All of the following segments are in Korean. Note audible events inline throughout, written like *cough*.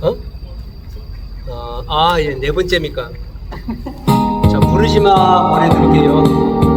어? 어? 아, 예, 네 번째입니까? 자, 부르지마 보내드릴게요.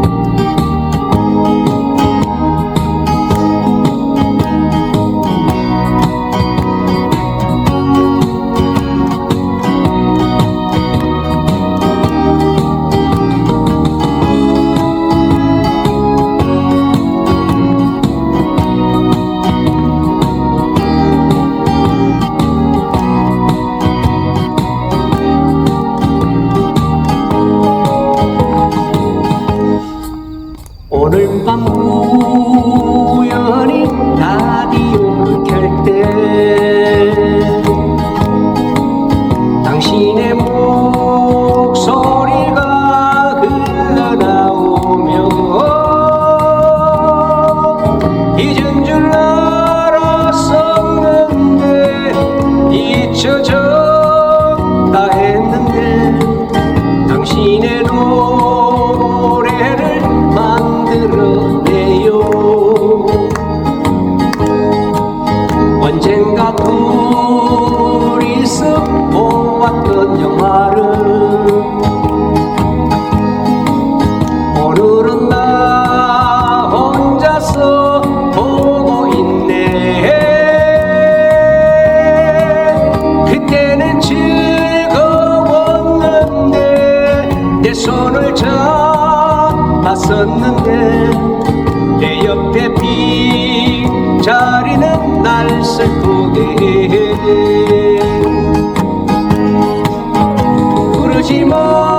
내 손을 잡았었는데 내 옆에 빈자리는 날 슬프게 해 부르지 마.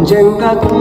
భుజంగకు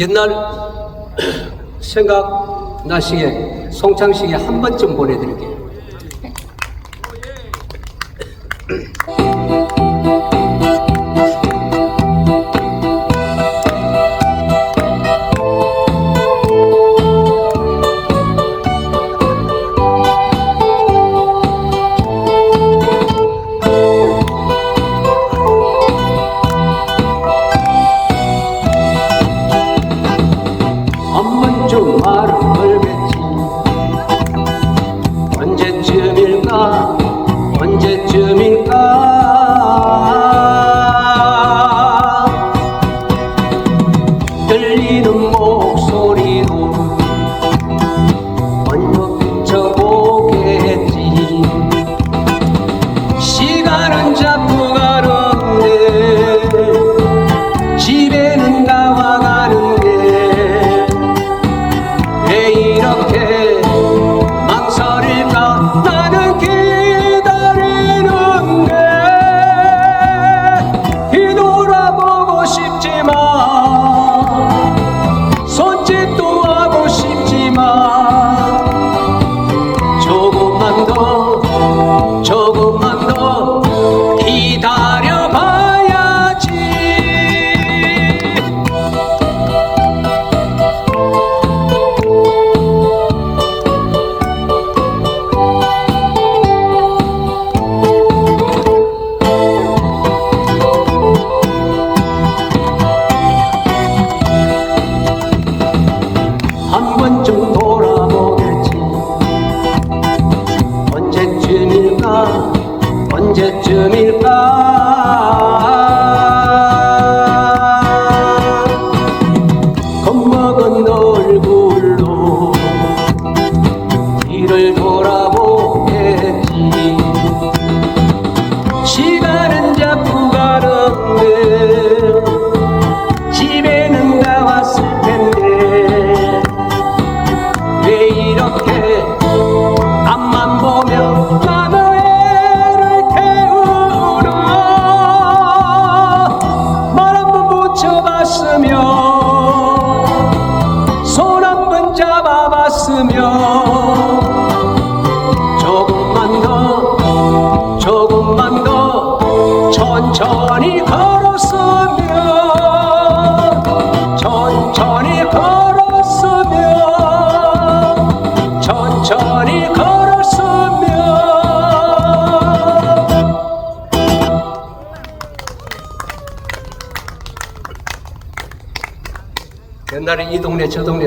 옛날 생각 나시게 송창식에 한 번쯤 보내드릴게요. 네.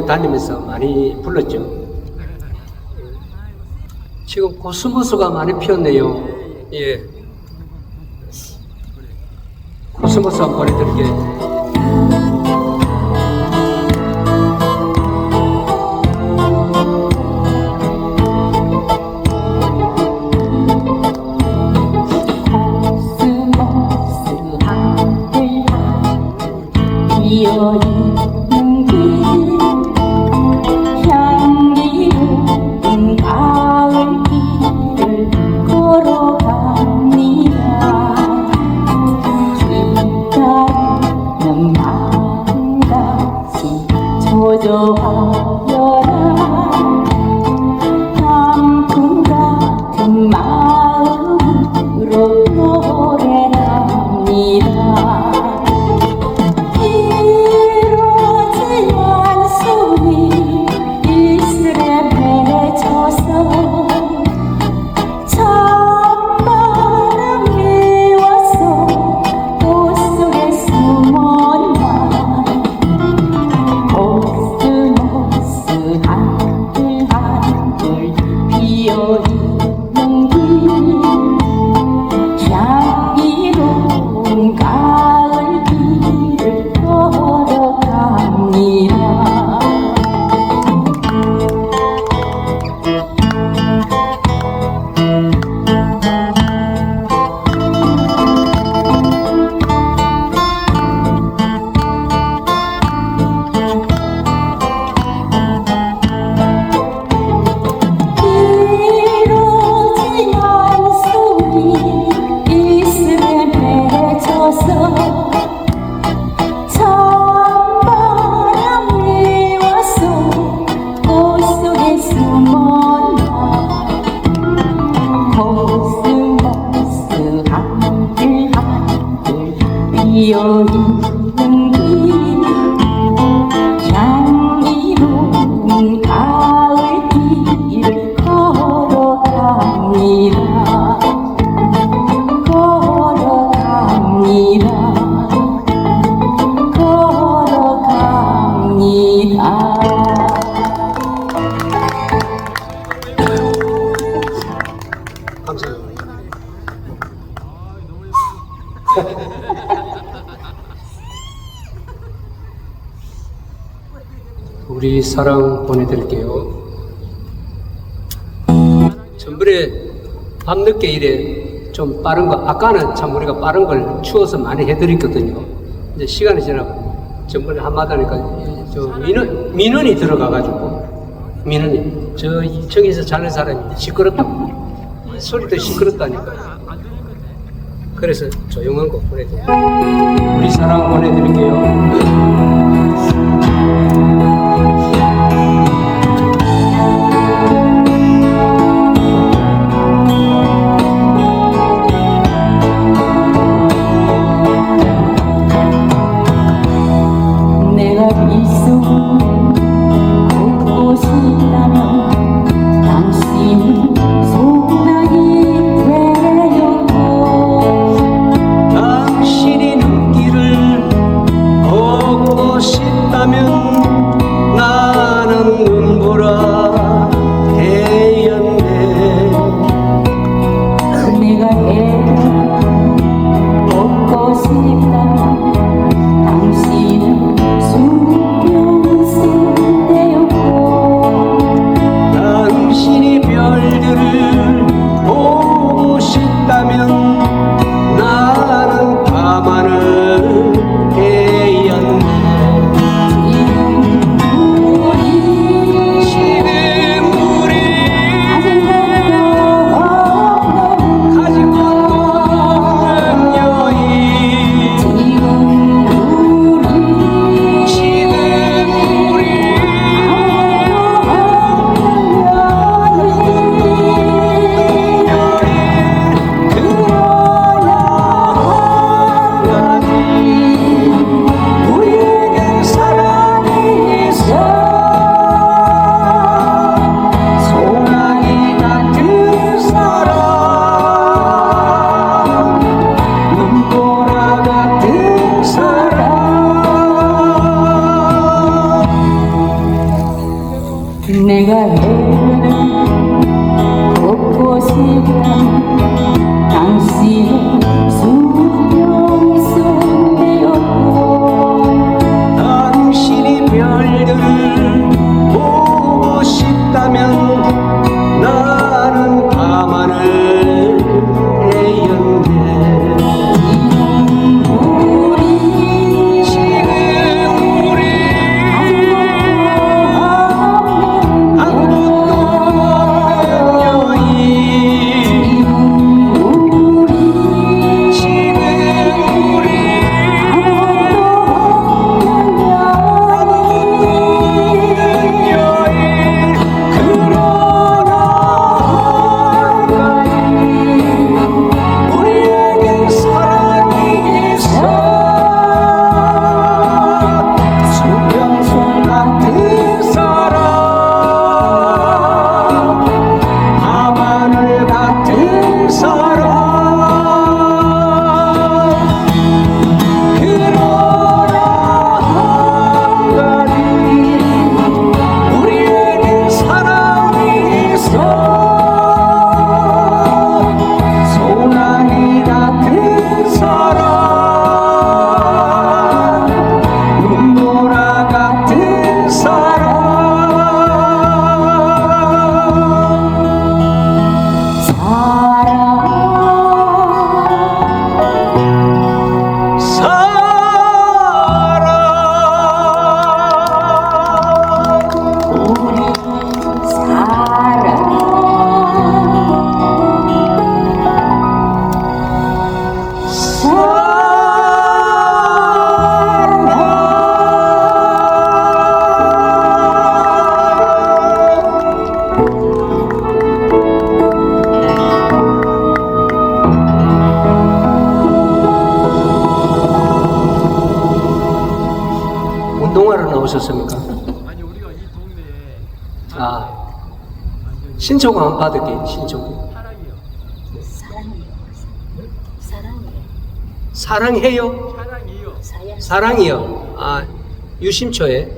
다니면서 많이 불렀죠. 지금 코스모스가 많이 피었네요. 예. 코스모스 한번 보내드릴게요. 사랑 보내드릴게요. 전번에 밤늦게 이래 좀 빠른 거, 아까는 참 우리가 빠른 걸 추워서 많이 해드렸거든요. 이제 시간이 지나고 전번에 한마다니까 저 민원, 민원이 들어가가지고 민원이 저 저기서 자는 사람이 시끄럽다고 소리도 시끄럽다니까. 그래서 조용한 거 보내드릴게요. 우리 사랑 보내드릴게요. 신청 안 받을게 신청. 사랑해요. 사랑이요. 사랑이요. 아 유심초에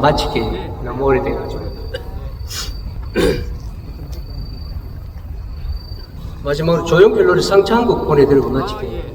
마치게 너무 오래돼가지고 마지막으로 조용필로를 상차한곡 보내드리고 마치게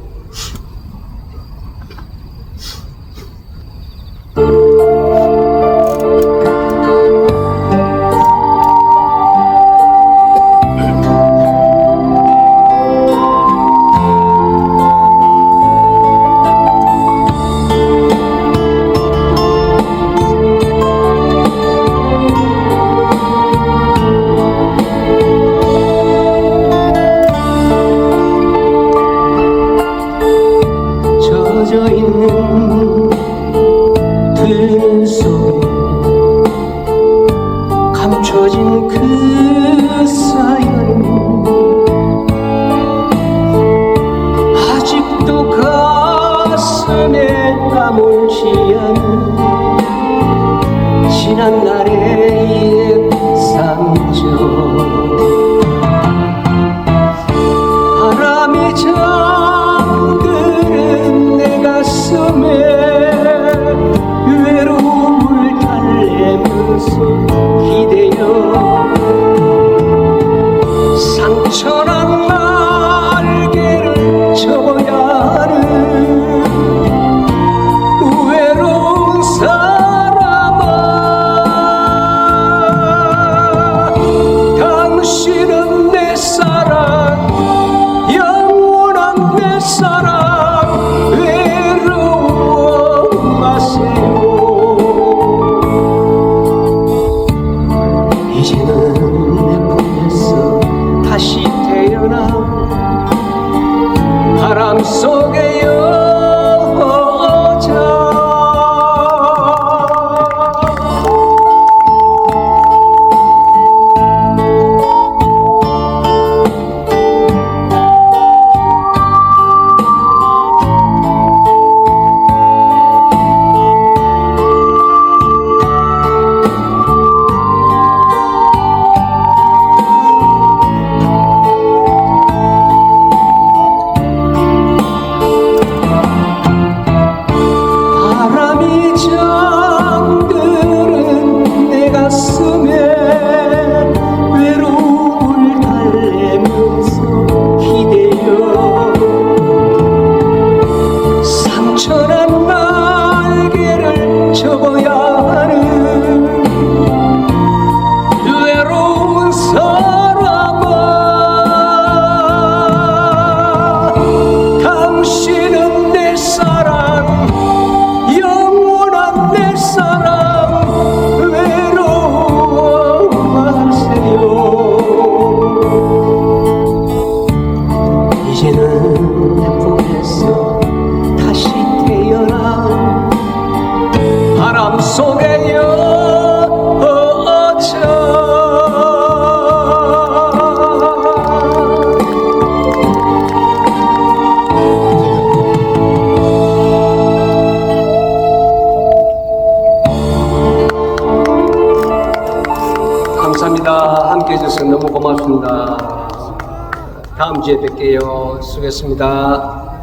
보겠습니다.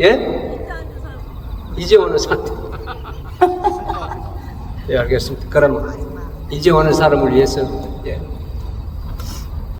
예? 이제 오는 사람. *laughs* 예, 알겠습니다. 그럼 이제 오는 사람을 위해서